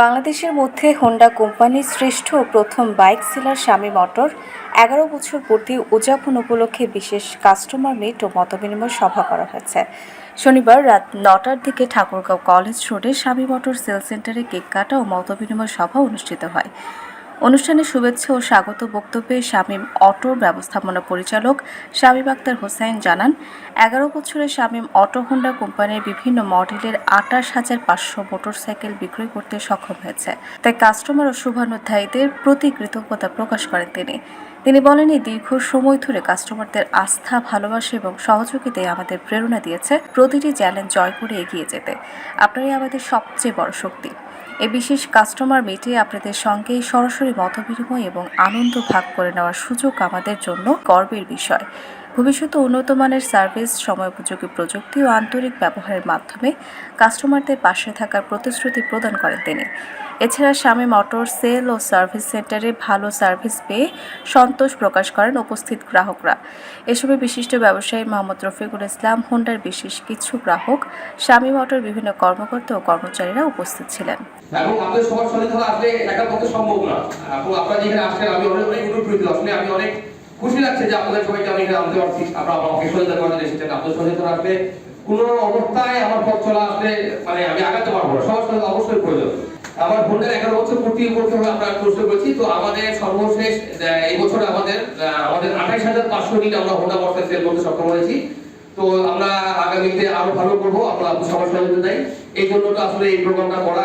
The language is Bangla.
বাংলাদেশের মধ্যে হোন্ডা কোম্পানির শ্রেষ্ঠ প্রথম বাইক সেলার স্বামী মটর এগারো বছর পূর্তি উদযাপন উপলক্ষে বিশেষ কাস্টমার মিট ও মতবিনিময় সভা করা হয়েছে। শনিবার রাত নটার দিকে ঠাকুরগাঁও কলেজ রোডে স্বামী মটর সেল সেন্টারে কেক কাটা ও মতবিনিময় সভা অনুষ্ঠিত হয়। অনুষ্ঠানে শুভেচ্ছা ও স্বাগত বক্তব্যে শামীম অটোর ব্যবস্থাপনা পরিচালক শামীম আক্তার হোসেন জানান, এগারো বছরে শামীম অটো হোন্ডা কোম্পানির বিভিন্ন মডেলের আঠাশ হাজার পাঁচশো মোটরসাইকেল বিক্রয় করতে সক্ষম হয়েছে। তাই কাস্টমার ও শুভানুধ্যায়ীদের প্রতি কৃতজ্ঞতা প্রকাশ করেন তিনি। তিনি বলেন এই দীর্ঘ সময় ধরে কাস্টমারদের আস্থা, ভালোবাসা এবং সহযোগিতায় আমাদের প্রেরণা দিয়েছে। প্রতিটি চ্যালেঞ্জ জয় করে এগিয়ে যেতে। আপনারাই আমাদের সবচেয়ে বড় শক্তি। এ বিশেষ কাস্টমার মিটে আপনাদের সঙ্গে সরাসরি মতবিনিময় এবং আনন্দ ভাগ করে নেওয়ার সুযোগ আমাদের জন্য গর্বের বিষয়। ভবিষ্যতে উন্নত মানের সার্ভিস, সময়োপযোগী প্রযুক্তি ও আন্তরিক ব্যবহারের মাধ্যমে কাস্টমারদের পাশে থাকার প্রতিশ্রুতি প্রদান করেন তিনি। এছাড়া স্বামী মোটর সেল ও সার্ভিস সেন্টারে ভালো সার্ভিস পেয়ে সন্তোষ প্রকাশ করেন উপস্থিত গ্রাহকরা। এ সময় বিশিষ্ট ব্যবসায়ী মোহাম্মদ রফিকুল ইসলাম, হোন্ডার বিশেষ কিছু গ্রাহক, স্বামী মোটর বিভিন্ন কর্মকর্তা ও কর্মচারীরা উপস্থিত ছিলেন। এবং আপনাদের সবার আসলে পক্ষে সম্ভব না। আপু আপনারা যেখানে আসছেন, আমি অনেক অনেক আসলে আমি অনেক খুশি লাগছে যে আপনাদের সবাইকে আমি এখানে আনতে পারছি। আপনারা আমাকে সহযোগিতা করার জন্য এসেছেন, আপনাদের ধরা আসলে কোনো অবস্থায় আমার পথ চলা আসলে মানে আমি আগাতে পারব না। সবার সঙ্গে অবশ্যই প্রয়োজন। আমার হোন্ডার এগারো বছর পূর্তি উপলক্ষে আমরা আপনার প্রশ্ন করছি, তো আমাদের সর্বশেষ এই বছর আমাদের আমাদের আঠাইশ হাজার পাঁচশো নিট আমরা হোন্ডা বর্ষায় সেল করতে সক্ষম হয়েছি। তো আমরা আগামীতে আরও ভালো করব, আমরা সবার সহযোগিতা দেয় এই জন্য তো আসলে এই প্রোগ্রামটা করা